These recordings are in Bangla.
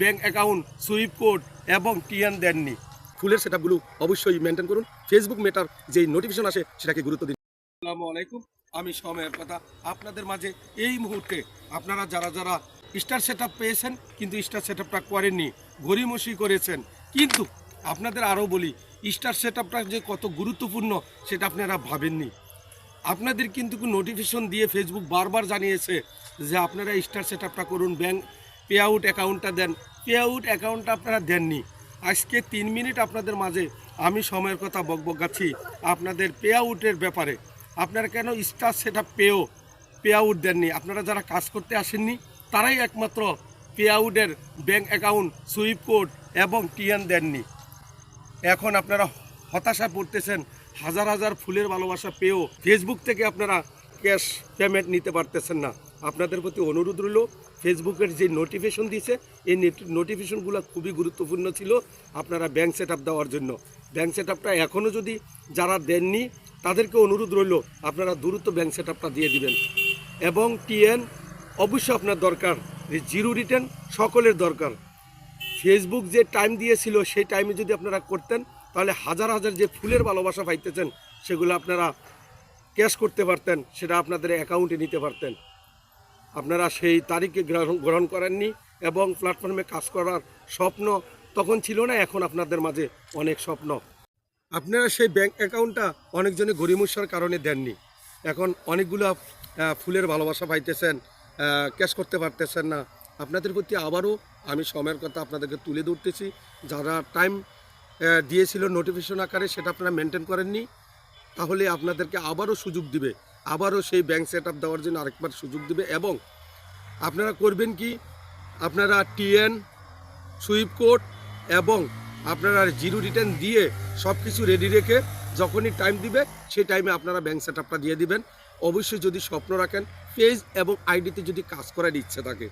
ব্যাংক অ্যাকাউন্ট সুইপ কোড এবং টিএন দেননি। ফুলের সেটআপগুলো অবশ্যই মেনটেন করুন। ফেসবুক মেটার যেই নোটিফিকেশন আসে সেটাকে গুরুত্ব দিন। আসসালামু আলাইকুম আমি সময়ের কথা। আপনাদের মাঝে এই মুহূর্তে আপনারা যারা যারা স্টার সেট পেয়েছেন কিন্তু স্টার সেট করেননি গড়িমসি করেছেন কিন্তু আপনাদের আরও বলি স্টার সেট যে কত গুরুত্বপূর্ণ সেটা আপনারা ভাবেননি। আপনাদের কিন্তু নোটিফিকেশন দিয়ে ফেসবুক বারবার জানিয়েছে যে আপনারা স্টার সেট করুন ব্যাংক পে আউট অ্যাকাউন্টটা দেন। পে আউট অ্যাকাউন্টটা আপনারা দেননি। আজকে তিন মিনিট আপনাদের মাঝে আমি সময়ের কথা বকবকাচ্ছি আপনাদের পে আউটের ব্যাপারে। আপনারা কেন স্টার সেটা পেও পে আউট দেননি? আপনারা যারা কাজ করতে আসেননি, তারাই একমাত্র পে আউটের ব্যাঙ্ক অ্যাকাউন্ট, সুইপ কোড এবং টিএন দেননি। এখন আপনারা হতাশায় পড়তেছেন, হাজার হাজার ফুলের ভালোবাসা পেয়েও ফেসবুক থেকে আপনারা ক্যাশ পেমেন্ট নিতে পারতেছেন না। আপনাদের প্রতি অনুরোধ রইল ফেসবুকের যে নোটিফিকেশন দিয়েছে, এই নোটিফিকেশনগুলো খুবই গুরুত্বপূর্ণ ছিল আপনারা ব্যাংক সেট দেওয়ার জন্য। ব্যাংক সেট আপটা এখনও যদি যারা দেননি, তাদেরকে অনুরোধ রইল, আপনারা দ্রুত ব্যাংক সেট দিয়ে দিবেন। এবং টিএন অবশ্যই আপনার দরকার জিরো রিটার্ন সকলের দরকার। ফেসবুক যে টাইম দিয়েছিল, সেই টাইমে যদি আপনারা করতেন, তাহলে হাজার হাজার যে ফুলের ভালোবাসা পাইতেছেন, সেগুলো আপনারা ক্যাশ করতে পারতেন, সেটা আপনাদের অ্যাকাউন্টে নিতে পারতেন। আপনারা সেই তারিখে গ্রহণ করেননি এবং প্ল্যাটফর্মে কাজ করার স্বপ্ন তখন ছিল না, এখন আপনাদের মাঝে অনেক স্বপ্ন। আপনারা সেই ব্যাংক অ্যাকাউন্টটা অনেকজনে গরিমস্যার কারণে দেননি। এখন অনেকগুলো ফুলের ভালোবাসা পাইতেছেন ক্যাশ করতে পারতেছেন না। আপনাদের প্রতি আবারও আমি সময়ের কথা আপনাদেরকে তুলে ধরতেছি। যারা টাইম দিয়েছিল নোটিফিকেশন আকারে সেটা আপনারা মেনটেন করেননি, তাহলে আপনাদেরকে আবারও সুযোগ দিবে। আবারও সেই ব্যাংক সেট আপ দেওয়ার জন্য আরেকবার সুযোগ দেবে এবং আপনারা করবেন কি? আপনারা টিএন সুইপ কোড এবং আপনারা জিরো রিটার্ন দিয়ে সব কিছু রেডি রেখে যখনই টাইম দিবে, সেই টাইমে আপনারা ব্যাংক সেট আপটা দিয়ে দিবেন। অবশ্যই যদি স্বপ্ন রাখেন পেজ এবং আইডিতে যদি কাজ করার ইচ্ছে থাকে,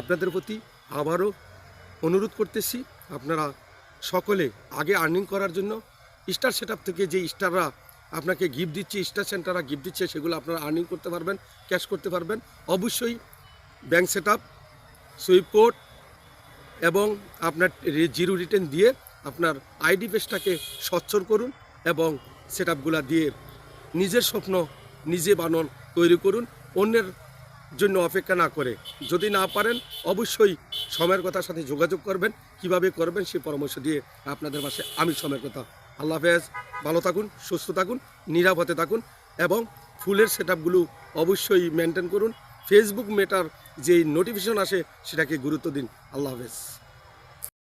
আপনাদের প্রতি আবারও অনুরোধ করতেছি, আপনারা সকলে আগে আর্নিং করার জন্য স্টার সেট থেকে যে স্টাররা আপনাকে গিফট দিচ্ছে স্টার সেন্টাররা গিফট দিচ্ছে, সেগুলো আপনারা আর্নিং করতে পারবেন ক্যাশ করতে পারবেন। অবশ্যই ব্যাংক সেট আপ সুইপ এবং আপনার জিরো রিটার্ন দিয়ে আপনার আইডি পেজটাকে সচ্ছল করুন এবং সেট দিয়ে নিজের স্বপ্ন নিজে বানন তৈরি করুন, অন্যের জন্য অপেক্ষা না করে। যদি না পারেন, অবশ্যই সময়ের কথার সাথে যোগাযোগ করবেন, কীভাবে করবেন সে পরামর্শ দিয়ে আপনাদের পাশে আমি সময়ের কথা। আল্লাহ হাফেজ। ভালো থাকুন, সুস্থ থাকুন নিরাপদে থাকুন এবং ফুলের সেট অবশ্যই মেনটেন করুন। ফেসবুক মেটার যেই নোটিফিকেশন আসে, সেটাকে গুরুত্ব দিন। আল্লাহ হাফেজ।